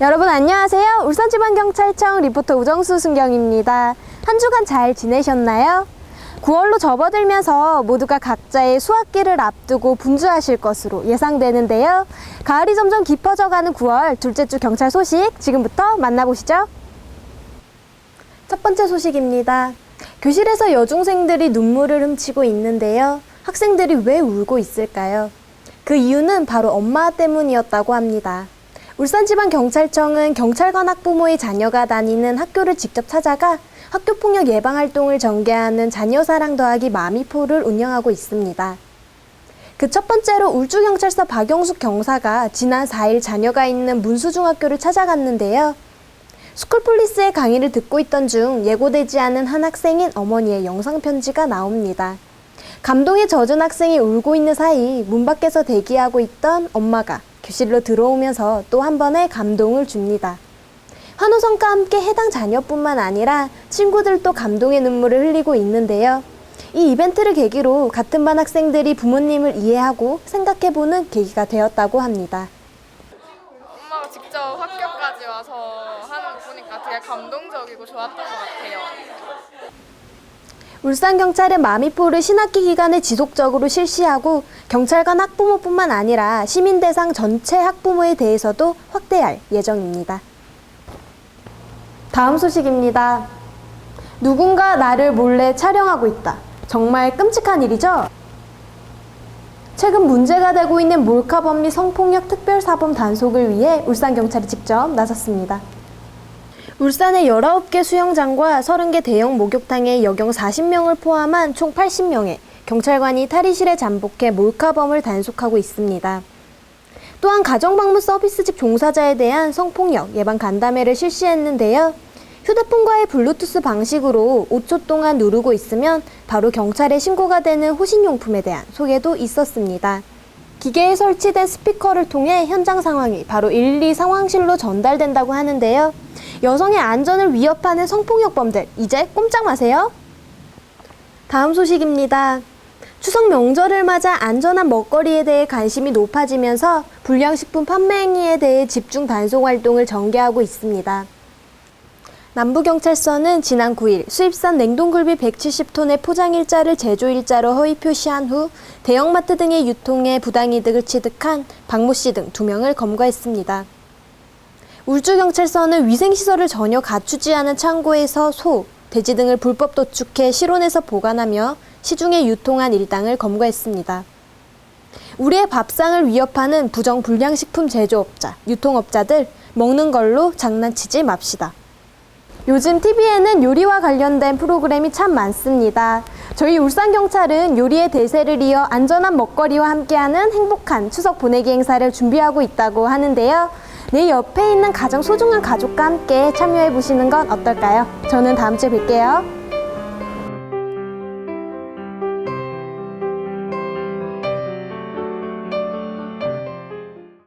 여러분 안녕하세요. 울산지방경찰청 리포터 우정수 순경입니다. 한 주간 잘 지내셨나요? 9월로 접어들면서 모두가 각자의 수학기를 앞두고 분주하실 것으로 예상되는데요. 가을이 점점 깊어져가는 9월 둘째 주 경찰 소식 지금부터 만나보시죠. 첫 번째 소식입니다. 교실에서 여중생들이 눈물을 훔치고 있는데요. 학생들이 왜 울고 있을까요? 그 이유는 바로 엄마 때문이었다고 합니다. 울산지방경찰청은 경찰관 학부모의 자녀가 다니는 학교를 직접 찾아가 학교폭력 예방 활동을 전개하는 자녀 사랑 더하기 마미포를 운영하고 있습니다. 그 첫 번째로 울주경찰서 박영숙 경사가 지난 4일 자녀가 있는 문수중학교를 찾아갔는데요. 스쿨폴리스의 강의를 듣고 있던 중 예고되지 않은 한 학생인 어머니의 영상편지가 나옵니다. 감동에 젖은 학생이 울고 있는 사이 문 밖에서 대기하고 있던 엄마가 교실로 들어오면서 또 한 번의 감동을 줍니다. 환호성과 함께 해당 자녀뿐만 아니라 친구들도 감동의 눈물을 흘리고 있는데요. 이 이벤트를 계기로 같은 반 학생들이 부모님을 이해하고 생각해보는 계기가 되었다고 합니다. 엄마가 직접 학교까지 와서 하는 거 보니까 되게 감동적이고 좋았던 것 같아요. 울산경찰은 마미포를 신학기 기간에 지속적으로 실시하고 경찰관 학부모뿐만 아니라 시민 대상 전체 학부모에 대해서도 확대할 예정입니다. 다음 소식입니다. 누군가 나를 몰래 촬영하고 있다. 정말 끔찍한 일이죠? 최근 문제가 되고 있는 몰카범 및 성폭력 특별사범 단속을 위해 울산경찰이 직접 나섰습니다. 울산의 19개 수영장과 30개 대형 목욕탕에 여경 40명을 포함한 총 80명의 경찰관이 탈의실에 잠복해 몰카범을 단속하고 있습니다. 또한 가정방문 서비스직 종사자에 대한 성폭력 예방 간담회를 실시했는데요. 휴대폰과의 블루투스 방식으로 5초 동안 누르고 있으면 바로 경찰에 신고가 되는 호신용품에 대한 소개도 있었습니다. 기계에 설치된 스피커를 통해 현장 상황이 바로 112 상황실로 전달된다고 하는데요. 여성의 안전을 위협하는 성폭력범들, 이제 꼼짝 마세요. 다음 소식입니다. 추석 명절을 맞아 안전한 먹거리에 대해 관심이 높아지면서 불량식품 판매 행위에 대해 집중 단속 활동을 전개하고 있습니다. 남부경찰서는 지난 9일 수입산 냉동굴비 170톤의 포장일자를 제조일자로 허위 표시한 후 대형마트 등의 유통에 부당이득을 취득한 박모 씨등두 명을 검거했습니다. 울주경찰서는 위생시설을 전혀 갖추지 않은 창고에서 소, 돼지 등을 불법 도축해 실온에서 보관하며 시중에 유통한 일당을 검거했습니다. 우리의 밥상을 위협하는 부정 불량식품 제조업자, 유통업자들 먹는 걸로 장난치지 맙시다. 요즘 TV에는 요리와 관련된 프로그램이 참 많습니다. 저희 울산경찰은 요리의 대세를 이어 안전한 먹거리와 함께하는 행복한 추석 보내기 행사를 준비하고 있다고 하는데요. 내 옆에 있는 가장 소중한 가족과 함께 참여해 보시는 건 어떨까요? 저는 다음 주에 뵐게요.